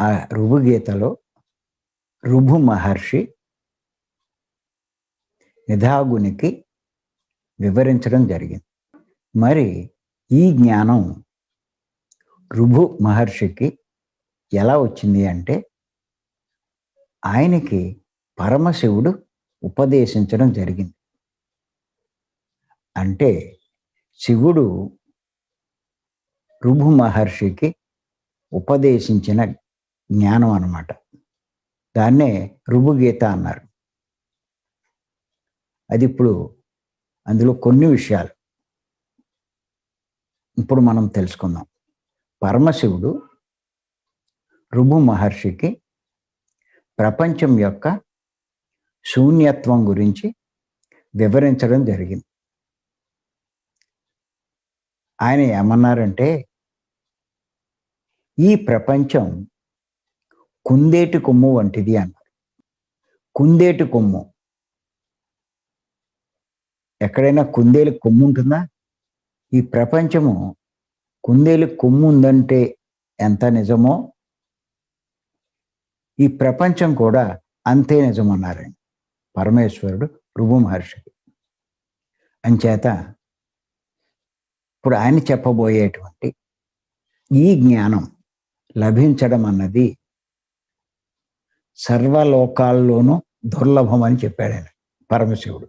ఆ రుభుగీతలో రుభు మహర్షి నిధాగునికి వివరించడం జరిగింది. మరి ఈ జ్ఞానం రుభు మహర్షికి ఎలా వచ్చింది అంటే ఆయనకి పరమశివుడు ఉపదేశించడం జరిగింది. అంటే శివుడు రుభు మహర్షికి ఉపదేశించిన జ్ఞానం అన్నమాట. దాన్నే రుభుగీత అన్నారు. అది ఇప్పుడు అందులో కొన్ని విషయాలు. ఇప్పుడు మనం తెలుసుకుందాం. పరమశివుడు రుభు మహర్షికి ప్రపంచం యొక్క శూన్యత్వం గురించి వివరించడం జరిగింది. ఆయన ఏమన్నారంటే ఈ ప్రపంచం కుందేటి కొమ్ము వంటిది అన్నారు. కుందేటి కొమ్ము. ఎక్కడైనా కుందేలు కొమ్ము ఉంటుందా? ఈ ప్రపంచము కుందేలు కొమ్ము ఉందంటే ఎంత నిజమో? ఈ ప్రపంచం కూడా అంతే నిజమన్నారండి పరమేశ్వరుడు రుభు మహర్షికి అంచేత ఇప్పుడు ఆయన చెప్పబోయేటువంటి ఈ జ్ఞానం లభించడం అన్నది సర్వలోకాల్లోనూ దుర్లభం అని చెప్పాడు ఆయన పరమశివుడు.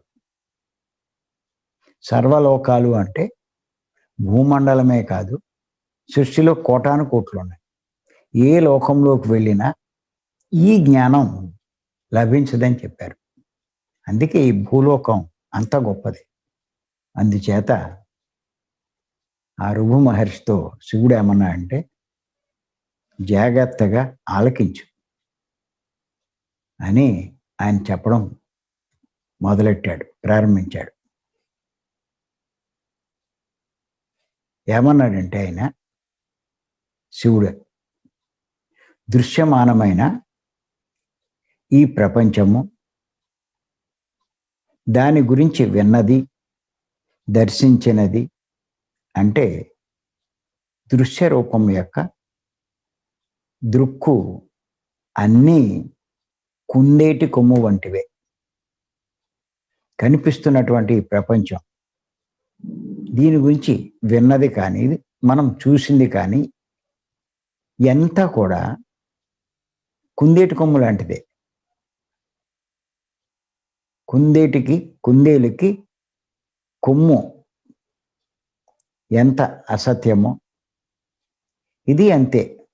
సర్వలోకాలు అంటే భూమండలమే కాదు సృష్టిలో కోటాను కోట్లు ఉన్నాయి. ఏ లోకంలోకి వెళ్ళినా ఈ జ్ఞానం లభించదని చెప్పారు. అందుకే ఈ భూలోకం అంత గొప్పది. అందుచేత ఆ రుభు మహర్షితో శివుడు ఏమన్నా అంటే జాగ్రత్తగా ఆలకించు. అని ఆయన చెప్పడం మొదలెట్టాడు ప్రారంభించాడు. ఏమన్నాడంటే ఆయన శివుడు దృశ్యమానమైన ఈ ప్రపంచము దాని గురించి విన్నది దర్శించినది అంటే దృశ్య రూపం యొక్క దృక్కు అన్నీ కుందేటి కొమ్ము వంటివే. కనిపిస్తున్నటువంటి ప్రపంచం దీని గురించి విన్నది కానీ మనం చూసింది కానీ ఎంత కూడా కుందేటి కొమ్ము లాంటిదే. కుందేటికి కుందేలుకి కొమ్ము ఎంత అసత్యమో ఇది అంతే.